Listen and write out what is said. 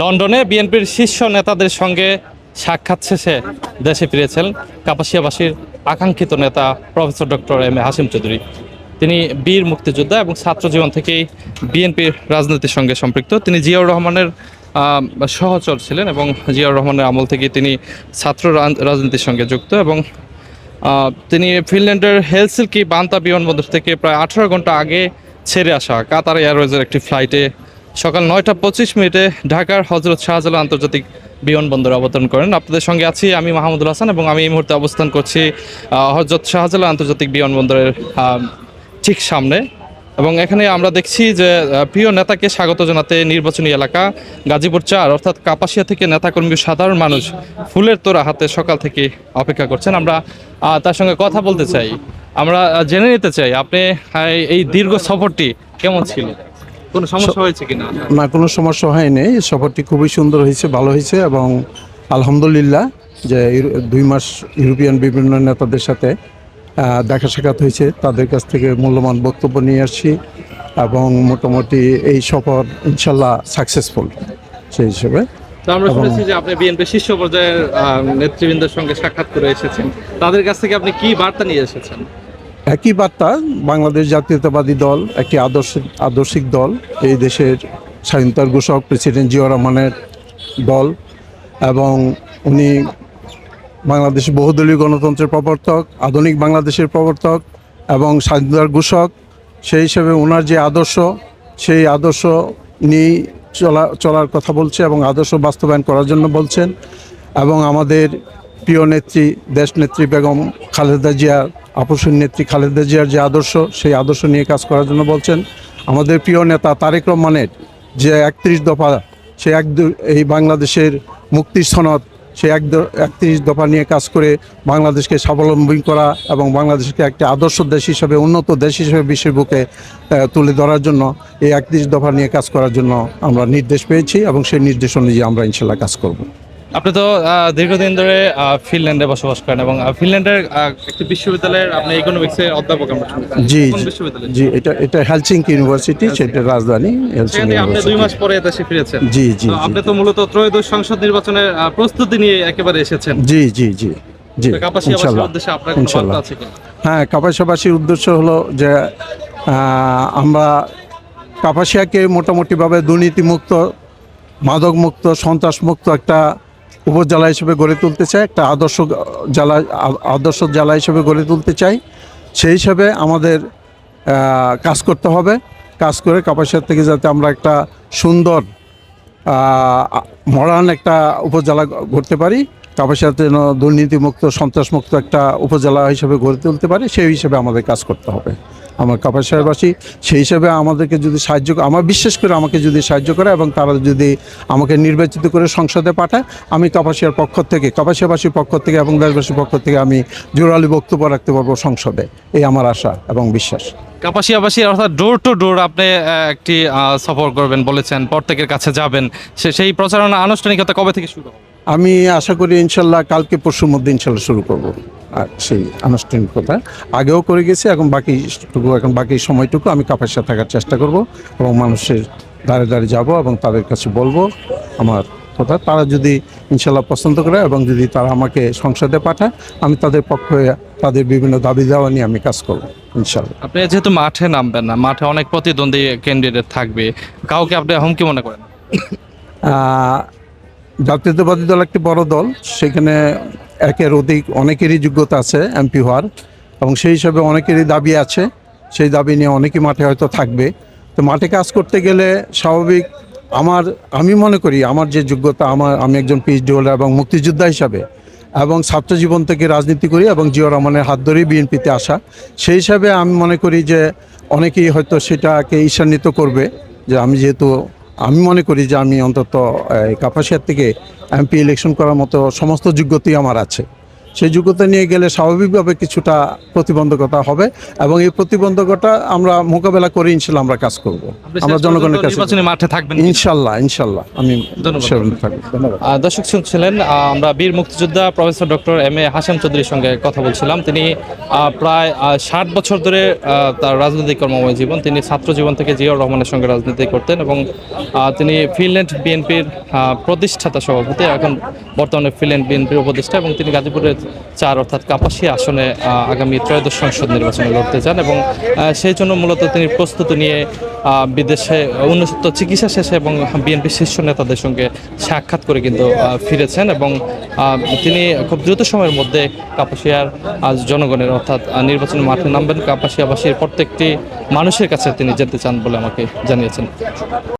লন্ডনে বিএনপির শীর্ষ নেতাদের সঙ্গে সাক্ষাৎ শেষে দেশে ফিরেছেন কাপাসিয়াবাসীর আকাঙ্ক্ষিত নেতা professor doctor M A Hashim Chowdhury. তিনি বীর মুক্তিযোদ্ধা এবং ছাত্র জীবন থেকেই বিএনপির রাজনীতির সঙ্গে সম্পৃক্ত। তিনি জিয়াউর রহমানের সহচর ছিলেন এবং জিয়াউর রহমানের আমল থেকে তিনি ছাত্র রাজনীতির সঙ্গে যুক্ত এবং তিনি ফিনল্যান্ডের হেলসিলকি বান্তা বিমানবন্দর থেকে প্রায় আঠারো ঘণ্টা আগে ছেড়ে আসা কাতার এয়ারওয়েজের একটি ফ্লাইটে সকাল নয়টা পঁচিশ মিনিটে ঢাকার হজরত শাহজালাল আন্তর্জাতিক বিমানবন্দরে অবতরণ করেন। আপনাদের সঙ্গে আছি আমি মাহমুদুল হাসান এবং আমি এই মুহূর্তে অবস্থান করছি হজরত শাহজালাল আন্তর্জাতিক বিমানবন্দরের ঠিক সামনে। এবং এখানে আমরা দেখছি যে প্রিয় নেতাকে স্বাগত জানাতে নির্বাচনী এলাকা গাজীপুর চার, অর্থাৎ কাপাসিয়া থেকে নেতাকর্মী সাধারণ মানুষ ফুলের তোড়া হাতে সকাল থেকে অপেক্ষা করছেন। আমরা তার সঙ্গে কথা বলতে চাই। আমরা জেনে নিতে চাই, আপনি এই দীর্ঘ সফরটি কেমন ছিল? কোনো সমস্যা হয়েছে কিনা? না কোনো সমস্যা হয়নি। সফরটি খুবই সুন্দর হয়েছে ভালো হয়েছে এবং আলহামদুলিল্লাহ যে দুই মাস ইউরোপিয়ান বিভিন্ন নেতাদের সাথে দেখা সাক্ষাৎ হয়েছে। তাদের কাছ থেকে মূল্যবান বক্তব্য নিয়ে আসছি এবং মোটামুটি এই সফর ইনশাল্লাহ সাকসেসফুল সেই হিসেবে। তো আমরা শুনেছি যে আপনি বিএনপি শীর্ষ পর্যায়ের নেতৃবৃন্দের সঙ্গে সাক্ষাৎ করে এসেছেন। তাদের কাছ থেকে আপনি কি বার্তা নিয়ে এসেছেন? একই বার্তা, বাংলাদেশ জাতীয়তাবাদী দল, একটি আদর্শ, আদর্শিক দল, এই দেশের স্বাধীনতার ঘোষক প্রেসিডেন্ট জিয়া রহমানের দল এবং উনি বাংলাদেশের বহুদলীয় গণতন্ত্রের প্রবর্তক, আধুনিক বাংলাদেশের প্রবর্তক এবং স্বাধীনতার ঘোষক। সেই হিসেবে ওনার যে আদর্শ, সেই আদর্শ নিয়েই চলা, চলার কথা বলছে এবং আদর্শ বাস্তবায়ন করার জন্য বলছেন এবং আমাদের প্রিয় নেত্রী, দেশ নেত্রী বেগম খালেদা জিয়ার আপসীন নেত্রী খালেদা জিয়ার যে আদর্শ, সেই আদর্শ নিয়ে কাজ করার জন্য বলছেন। আমাদের প্রিয় নেতা তারেক রহমানের যে একত্রিশ দফা, সে এক এই বাংলাদেশের মুক্তির সনদ, সে এক একত্রিশ দফা নিয়ে কাজ করে বাংলাদেশকে স্বাবলম্বী করা এবং বাংলাদেশকে একটি আদর্শ দেশ হিসেবে, উন্নত দেশ হিসেবে বিশ্বের বুকে তুলে ধরার জন্য এই একত্রিশ দফা নিয়ে কাজ করার জন্য আমরা নির্দেশ পেয়েছি এবং সেই নির্দেশ অনুযায়ী আমরা ইনশাল্লাহ কাজ করব। আপনি তো দীর্ঘদিন ধরে ফিনল্যান্ডে বসবাস করেন এবং ফিনল্যান্ডের একটি বিশ্ববিদ্যালয়ের আপনি ইকোনমিক্সের অধ্যাপক জি জি, এটা এটা হেলসিঙ্কি ইউনিভার্সিটি সেটা রাজধানী হেলসিঙ্কি আপনি দুই মাস পরে দেশে ফিরেছেন। জি জি আপনি তো মূলত ত্রয়োদশ সংসদ নির্বাচনের প্রস্তুতি নিয়ে একেবারে এসেছেন। জি জি জি জি ইনশাল্লাহ হ্যাঁ কাপাসিয়াবাসীর উদ্দেশ্য হলো যে আমরা কাপাসিয়াকে মোটামুটিভাবে দুর্নীতিমুক্ত মাদকমুক্ত সন্ত্রাসমুক্ত একটা উপজেলা হিসেবে গড়ে তুলতে চাই, একটা আদর্শ জেলা আদর্শ জেলা হিসেবে গড়ে তুলতে চাই। সেই হিসাবে আমাদের কাজ করতে হবে। কাজ করে কাপাসিয়ার থেকে যাতে আমরা একটা সুন্দর মডার্ন একটা উপজেলা করতে পারি। কাপাসিয়াতে যেন দুর্নীতিমুক্ত, সন্ত্রাসমুক্ত একটা উপজেলা হিসেবে গড়ে তুলতে পারি, সেই হিসেবে আমাদের কাজ করতে হবে। আমার কাপাসিয়াবাসী সেই হিসেবে আমাদেরকে যদি সাহায্য, আমার বিশ্বাস করে আমাকে যদি সাহায্য করে এবং তারা যদি আমাকে নির্বাচিত করে সংসদে পাঠায়, আমি কাপাসিয়ার পক্ষ থেকে কাপাসিয়াবাসীর পক্ষ থেকে এবং দেশবাসীর পক্ষ থেকে আমি জোরালি বক্তব্য রাখতে পারব সংসদে। এই আমার আশা এবং বিশ্বাস। কাপাসিয়াবাসী অর্থাৎ ডোর টু ডোর আপনি একটি সফর করবেন, বলেছেন, প্রত্যেকের কাছে যাবেন। সে, সেই প্রচারণা আনুষ্ঠানিকতা কবে থেকে শুরু আমি আশা করি ইনশাল্লাহ কালকে পরশুর মধ্যে ইনশাল্লাহ শুরু করব, আর সেই আনুষ্ঠানিকতা। আগেও করে গেছি, এখন বাকিটুকু এখন বাকি সময়টুকু আমি কাপাসিয়া থাকার চেষ্টা করব এবং মানুষের দাঁড়ে দাঁড়ে যাব এবং তাদের কাছে বলব, আমার কথা তারা যদি ইনশাল্লাহ পছন্দ করে এবং যদি তারা আমাকে সংসদে পাঠায় আমি তাদের পক্ষে তাদের বিভিন্ন দাবি দেওয়া নিয়ে আমি কাজ করব ইনশাল্লাহ আপনি যেহেতু মাঠে নামবেন না মাঠে অনেক প্রতিদ্বন্দ্বী ক্যান্ডিডেট থাকবে কাউকে আপনি হুমকি মনে করেন? জাতীয়তাবাদী দল একটি বড় দল সেখানে একের অধিক অনেকেরই যোগ্যতা আছে এমপি হওয়ার এবং সেই হিসাবে অনেকেরই দাবি আছে সেই দাবি নিয়ে অনেকেই মাঠে হয়তো থাকবে। তো মাঠে কাজ করতে গেলে স্বাভাবিক আমার, আমি মনে করি আমার যে যোগ্যতা, আমার, আমি একজন পিএইচডি হোল্ডার এবং মুক্তিযোদ্ধা হিসাবে এবং ছাত্র জীবন থেকে রাজনীতি করি এবং জিয়া রহমানের হাত ধরেই বিএনপিতে আসা, সেই হিসাবে আমি মনে করি যে অনেকেই হয়তো সেটাকে ঈর্ষান্বিত করবে যে আমি যেহেতু, আমি মনে করি যে আমি অন্তত কাপাসিয়ার থেকে এমপি ইলেকশন করার মতো সমস্ত যোগ্যতাই আমার আছে। সেই যোগ্যতা নিয়ে গেলে স্বাভাবিকভাবে কিছুটা প্রতিবন্ধকতা হবে এবং এই প্রতিবন্ধকতা আমরা মোকাবেলা করে ইনশাল্লাহ আমরা কাজ করব। আমরা জনগণের কাছে মাঠে থাকবেন ইনশাল্লাহ ইনশাল্লাহ আমি দর্শক শুনছিলেন আমরা বীর মুক্তিযোদ্ধা professor doctor M A Hasan চৌধুরীর সঙ্গে কথা বলছিলাম। তিনি আহ, প্রায় ষাট বছর ধরে তার রাজনৈতিক কর্মময় জীবন তিনি ছাত্র জীবন থেকে জিয়াউর রহমানের সঙ্গে রাজনীতি করতেন এবং তিনি ফিনল্যান্ড বিএনপির প্রতিষ্ঠাতা সভাপতি এখন বর্তমানে ফিনল্যান্ড বিএনপির উপদেষ্টা এবং তিনি গাজীপুরের চার অর্থাৎ কাপাসিয়া আসনে আগামী ত্রয়োদশ সংসদ নির্বাচনে লড়তে চান এবং সেই জন্য মূলত তিনি প্রস্তুতি নিয়ে বিদেশে উন্নত চিকিৎসা শেষে এবং বিএনপি শীর্ষ নেতাদের সঙ্গে সাক্ষাৎ করে কিন্তু ফিরেছেন এবং তিনি খুব দ্রুত সময়ের মধ্যে কাপাসিয়ার জনগণের অর্থাৎ নির্বাচন মাঠে নামবেন। কাপাসিয়াবাসীর প্রত্যেকটি মানুষের কাছে তিনি যেতে চান বলে আমাকে জানিয়েছেন।